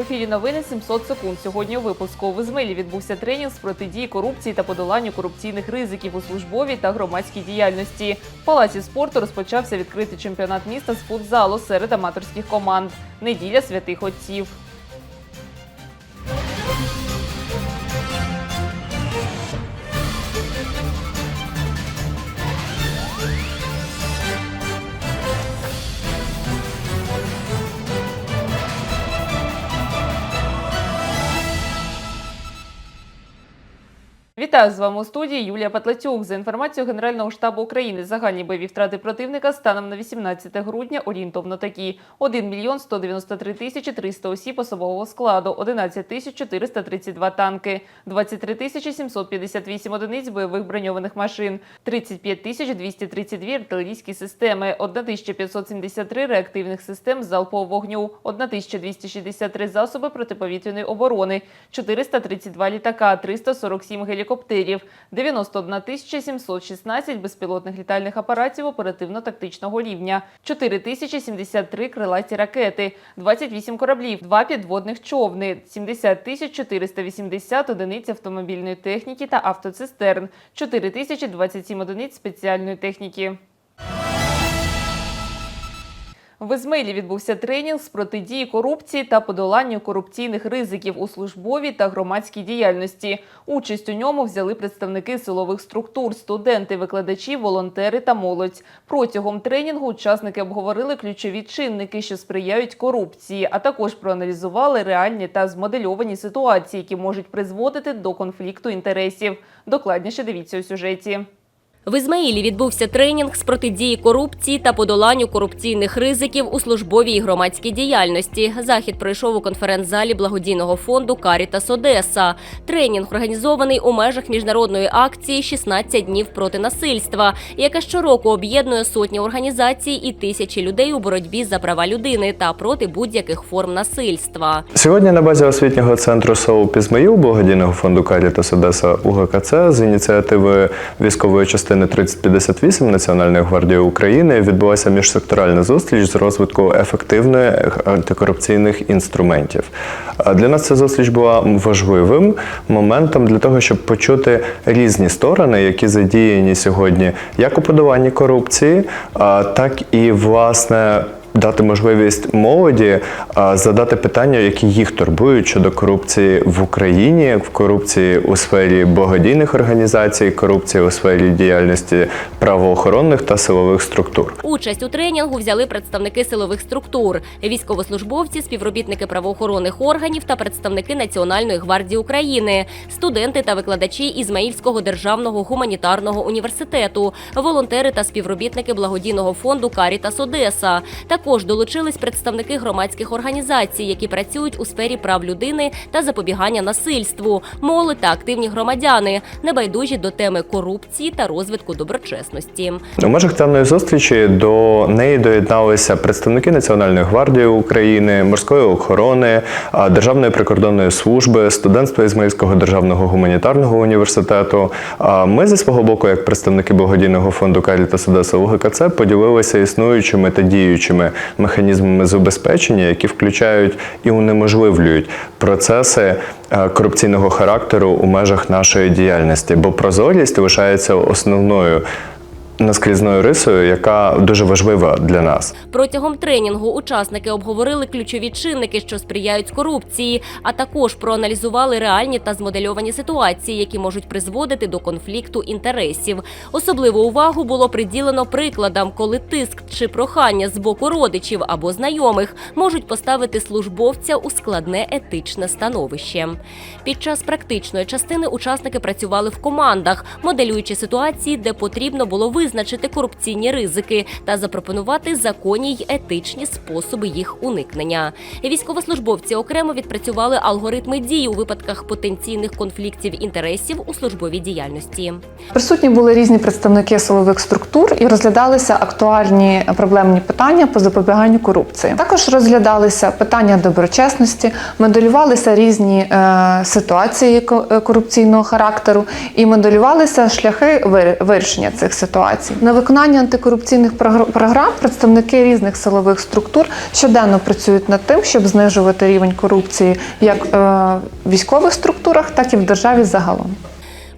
В ефірі новини 700 секунд. Сьогодні у випуску в Ізмилі відбувся тренінг з протидії корупції та подоланню корупційних ризиків у службовій та громадській діяльності. В палаці спорту розпочався відкритий чемпіонат міста з футзалу серед аматорських команд. Неділя святих отців. Вітаю з вами у студії Юлія Патлатюк. За інформацією Генерального штабу України, загальні бойові втрати противника станом на 18 грудня орієнтовно такі: 1 мільйон 193 тисячі 300 осіб особового складу, 11 тисяч 432 танки, 23 тисячі 758 одиниць бойових броньованих машин, 35 тисяч 232 артилерійські системи, 1573 реактивних систем залпового вогню, 1263 засоби протиповітряної оборони, 432 літака, 347 гелікоптерів, 91 тисяча 716 безпілотних літальних апаратів оперативно-тактичного рівня, 4 тисячі 73 крилаті ракети, 28 кораблів, 2 підводних човни, 70 тисяч 480 одиниць автомобільної техніки та автоцистерн, 4 тисячі 27 одиниць спеціальної техніки. В Ізмаїлі відбувся тренінг з протидії корупції та подоланню корупційних ризиків у службовій та громадській діяльності. Участь у ньому взяли представники силових структур, студенти, викладачі, волонтери та молодь. Протягом тренінгу учасники обговорили ключові чинники, що сприяють корупції, а також проаналізували реальні та змодельовані ситуації, які можуть призводити до конфлікту інтересів. Докладніше дивіться у сюжеті. В Ізмаїлі відбувся тренінг з протидії корупції та подоланню корупційних ризиків у службовій і громадській діяльності. Захід пройшов у конференц-залі благодійного фонду Карітас Одеса. Тренінг організований у межах міжнародної акції «16 днів проти насильства, яка щороку об'єднує сотні організацій і тисячі людей у боротьбі за права людини та проти будь-яких форм насильства. Сьогодні на базі освітнього центру СОУП «Ізмаїл» благодійного фонду Карітас Одеса УГКЦ з ініціативи військової частини 3058 Національної гвардії України відбулася міжсекторальна зустріч з розвитку ефективної антикорупційних інструментів. Для нас ця зустріч була важливим моментом для того, щоб почути різні сторони, які задіяні сьогодні як у подоланні корупції, так і власне дати можливість молоді задати питання, які їх турбують щодо корупції в Україні, в корупції у сфері благодійних організацій, корупції у сфері діяльності правоохоронних та силових структур. Участь у тренінгу взяли представники силових структур, військовослужбовці, співробітники правоохоронних органів та представники Національної гвардії України, студенти та викладачі Ізмаїльського державного гуманітарного університету, волонтери та співробітники благодійного фонду Карітас Одеса. Також долучились представники громадських організацій, які працюють у сфері прав людини та запобігання насильству, молодь та активні громадяни, небайдужі до теми корупції та розвитку доброчесності. У межах даної зустрічі до неї доєдналися представники Національної гвардії України, морської охорони, Державної прикордонної служби, студентства Ізмаїльського державного гуманітарного університету. Ми зі свого боку, як представники благодійного фонду Карітас Одеса УГКЦ, поділилися існуючими та діючими механізмами забезпечення, які включають і унеможливлюють процеси е, корупційного характеру у межах нашої діяльності, бо прозорість лишається основною наскрізною рисою, яка дуже важлива для нас. Протягом тренінгу учасники обговорили ключові чинники, що сприяють корупції, а також проаналізували реальні та змодельовані ситуації, які можуть призводити до конфлікту інтересів. Особливу увагу було приділено прикладам, коли тиск чи прохання з боку родичів або знайомих можуть поставити службовця у складне етичне становище. Під час практичної частини учасники працювали в командах, моделюючи ситуації, де потрібно було визначити корупційні ризики та запропонувати законні й етичні способи їх уникнення. Військовослужбовці окремо відпрацювали алгоритми дій у випадках потенційних конфліктів інтересів у службовій діяльності. Присутні були різні представники силових структур і розглядалися актуальні проблемні питання по запобіганню корупції. Також розглядалися питання доброчесності, моделювалися різні е, ситуації е, корупційного характеру і моделювалися шляхи вир- вирішення цих ситуацій. Організацій. На виконання антикорупційних прогр- програм представники різних силових структур щоденно працюють над тим, щоб знижувати рівень корупції як е, в військових структурах, так і в державі загалом.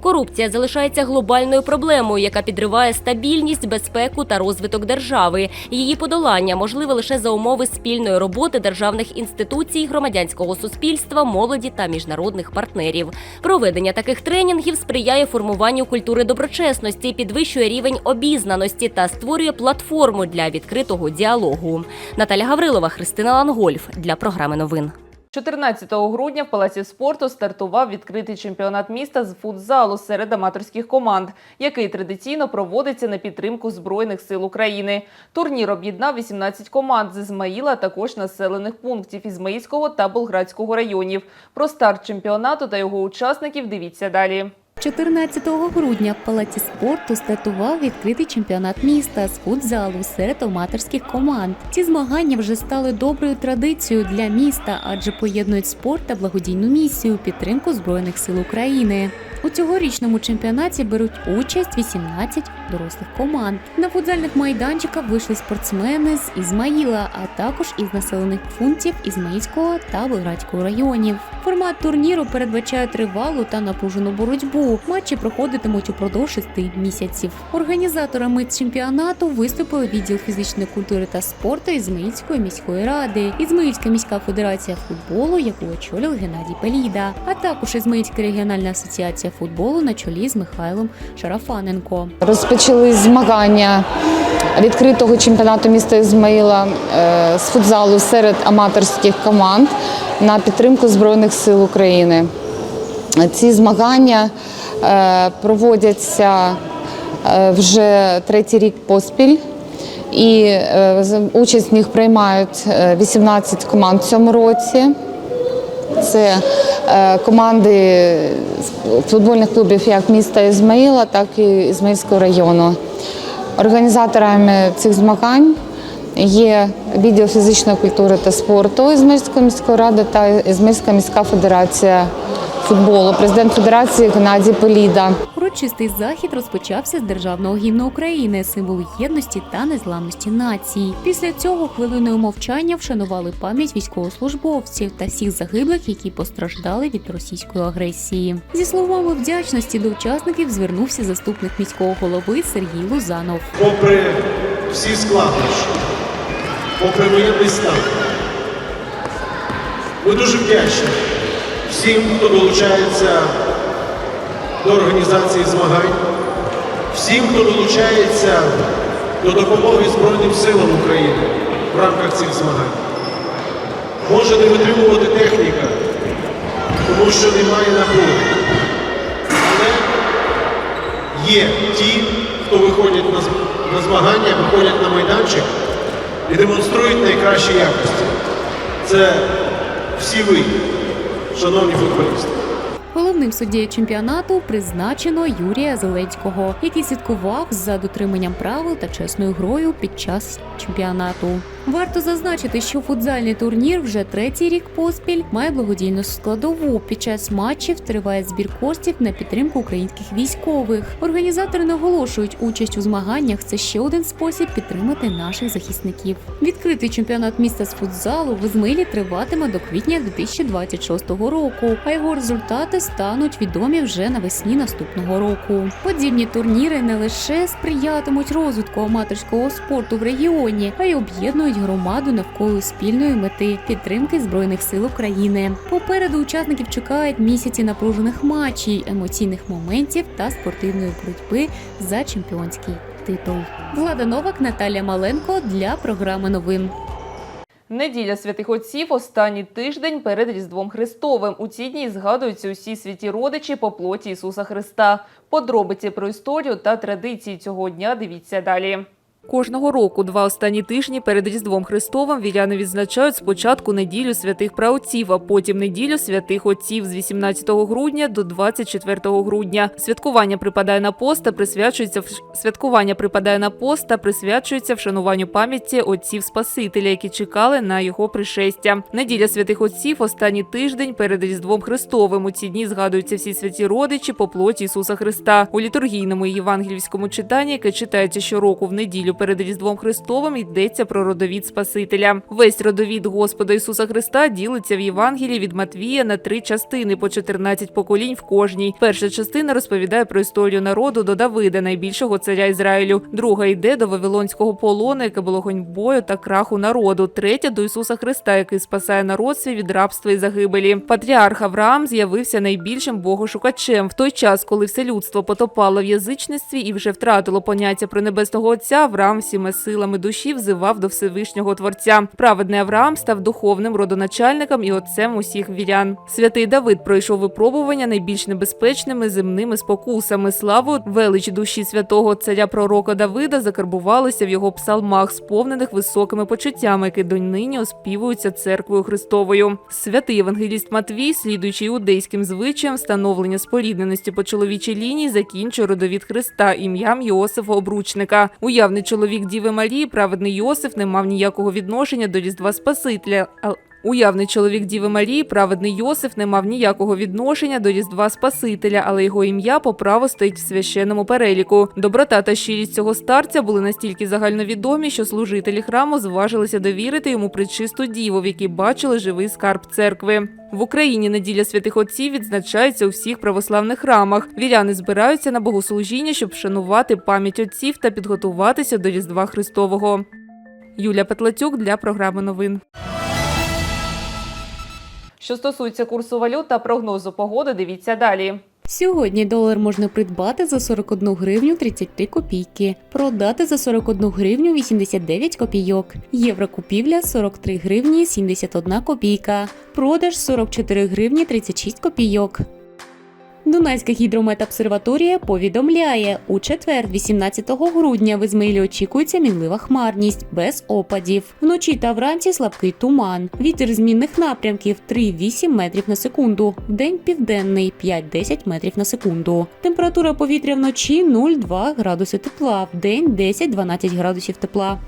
Корупція залишається глобальною проблемою, яка підриває стабільність, безпеку та розвиток держави. Її подолання можливе лише за умови спільної роботи державних інституцій, громадянського суспільства, молоді та міжнародних партнерів. Проведення таких тренінгів сприяє формуванню культури доброчесності, підвищує рівень обізнаності та створює платформу для відкритого діалогу. Наталя Гаврилова, Христина Лангольф для програми новин. 14 грудня в Палаці спорту стартував відкритий чемпіонат міста з футзалу серед аматорських команд, який традиційно проводиться на підтримку Збройних сил України. Турнір об'єднав 18 команд з Ізмаїла, також населених пунктів Ізмаїльського та Болградського районів. Про старт чемпіонату та його учасників дивіться далі. 14 грудня в Палаці спорту стартував відкритий чемпіонат міста з футзалу серед аматорських команд. Ці змагання вже стали доброю традицією для міста, адже поєднують спорт та благодійну місію підтримку збройних сил України. У цьогорічному чемпіонаті беруть участь 18 дорослих команд. На футзальних майданчиках вийшли спортсмени з Ізмаїла, а також із населених пунктів Ізмаїльського та Болградського районів. Формат турніру передбачає тривалу та напружену боротьбу. Матчі проходитимуть упродовж шести місяців. Організаторами чемпіонату виступили відділ фізичної культури та спорту Ізмаїльської міської ради, Ізмаїльська міська федерація футболу, яку очолив Геннадій Пеліда, а також Ізмаїльська регіональна асоціація футболу на чолі з Михайлом Шарафаненко. Розпочали змагання відкритого чемпіонату міста Ізмаїла е, з футзалу серед аматорських команд на підтримку Збройних сил України. Ці змагання е, проводяться е, вже третій рік поспіль. І участь в них приймають е, 18 команд в цьому році. Це е, команди футбольних клубів як міста Ізмаїла, так і Ізмаїльського району. Організаторами цих змагань є відділ фізичної культури та спорту Ізмаїльської міської ради та Ізмаїльська міська федерація футболу, президент федерації Геннадій Поліда. Урочистий захід розпочався з державного гімну України, символу єдності та незламності нації. Після цього хвилиною мовчання вшанували пам'ять військовослужбовців та всіх загиблих, які постраждали від російської агресії. Зі словами вдячності до учасників звернувся заступник міського голови Сергій Лузанов. попри всі складнощі, попри воєнний стан. Ми дуже вдячні всім, хто долучається до організації змагань, всім, хто долучається до допомоги Збройним силам України в рамках цих змагань. Може не витримувати техніка, тому що немає нагоди. Але є ті, хто виходять на, змагання, виходять на майданчик і демонструють найкращі якості. Це всі ви, шановні футболісти. Головним суддєю чемпіонату призначено Юрія Зеленського, який слідкував за дотриманням правил та чесною грою під час чемпіонату. Варто зазначити, що футзальний турнір вже третій рік поспіль має благодійну складову. Під час матчів триває збір коштів на підтримку українських військових. Організатори наголошують, участь у змаганнях це ще один спосіб підтримати наших захисників. Відкритий чемпіонат міста з футзалу в Ізмаїлі триватиме до квітня 2026 року, а його результати стануть відомі вже навесні наступного року. Подібні турніри не лише сприятимуть розвитку аматорського спорту в регіоні, а й об'єднують громаду навколо спільної мети підтримки збройних сил України. Попереду учасників чекають місяці напружених матчів, емоційних моментів та спортивної боротьби за чемпіонський титул. Влада Новак, Наталя Маленко для програми новин. Неділя святих отців – останній тиждень перед Різдвом Христовим. У ці дні згадуються усі святі родичі по плоті Ісуса Христа. Подробиці про історію та традиції цього дня дивіться далі. Кожного року, два останні тижні перед Різдвом Христовим віряни відзначають спочатку неділю святих праотців, а потім неділю святих отців з 18 грудня до 24 грудня. Святкування припадає на пост та присвячується святкування припадає на пост та присвячується вшануванню пам'яті отців Спасителя, які чекали на його пришестя. Неділя святих отців останній тиждень перед Різдвом Христовим. У ці дні згадуються всі святі родичі по плоті Ісуса Христа. У літургійному і євангельському читанні, яке читається щороку в неділю перед Різдвом Христовим, йдеться про родовід Спасителя. Весь родовід Господа Ісуса Христа ділиться в Євангелії від Матвія на три частини по 14 поколінь в кожній. Перша частина розповідає про історію народу до Давида, найбільшого царя Ізраїлю. Друга йде до Вавилонського полону, яке було гоньбою та краху народу. Третя до Ісуса Христа, який спасає народ свій від рабства і загибелі. Патріарх Авраам з'явився найбільшим богошукачем в той час, коли все людство потопало в язичництві і вже втратило поняття про небесного отця. Авраам всіми силами душі взивав до Всевишнього Творця. Праведний Авраам став духовним родоначальником і отцем усіх вірян. Святий Давид пройшов випробування найбільш небезпечними земними спокусами. Славу велич душі святого царя пророка Давида закарбувалися в його псалмах, сповнених високими почуттями, які донині оспівуються церквою Христовою. Святий євангеліст Матвій, слідуючи іудейським звичаям встановлення спорідненості по чоловічій лінії, закінчує родовід Христа ім'ям Йосифа Обручника. Уявний чоловік Діви Марії, праведний Йосиф, не мав ніякого відношення до Різдва Спасителя. Уявний чоловік Діви Марії, праведний Йосиф, не мав ніякого відношення до Різдва Спасителя, але його ім'я по праву стоїть в священному переліку. Доброта та щирість цього старця були настільки загальновідомі, що служителі храму зважилися довірити йому причисту діву, в якій бачили живий скарб церкви. В Україні неділя святих отців відзначається у всіх православних храмах. Віряни збираються на богослужіння, щоб вшанувати пам'ять отців та підготуватися до Різдва Христового. Юля Петлацюк для програми новин. Що стосується курсу валют та прогнозу погоди, дивіться далі. Сьогодні долар можна придбати за 41 гривню 33 копійки, продати за 41 гривню 89 копійок. єврокупівля 43 гривні 71 копійка. Продаж 44 гривні 36 копійок. Дунайська гідрометобсерваторія повідомляє, у четвер, 18 грудня, в Ізмаїлі очікується мінлива хмарність без опадів. Вночі та вранці слабкий туман. Вітер змінних напрямків 3,8 метрів на секунду. Вдень південний 5-10 метрів на секунду. Температура повітря вночі 0,2 градуси тепла, вдень 10-12 градусів тепла.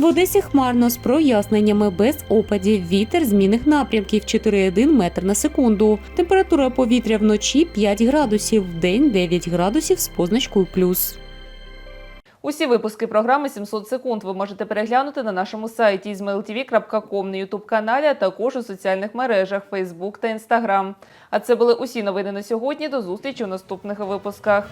В Одесі хмарно з проясненнями без опадів. Вітер змінних напрямків 4,1 метр на секунду. Температура повітря вночі 5 градусів, вдень 9 градусів з позначкою плюс. Усі випуски програми 700 секунд ви можете переглянути на нашому сайті izmailtv.com, на ютуб каналі, а також у соціальних мережах Facebook та Instagram. А це були усі новини на сьогодні. До зустрічі у наступних випусках.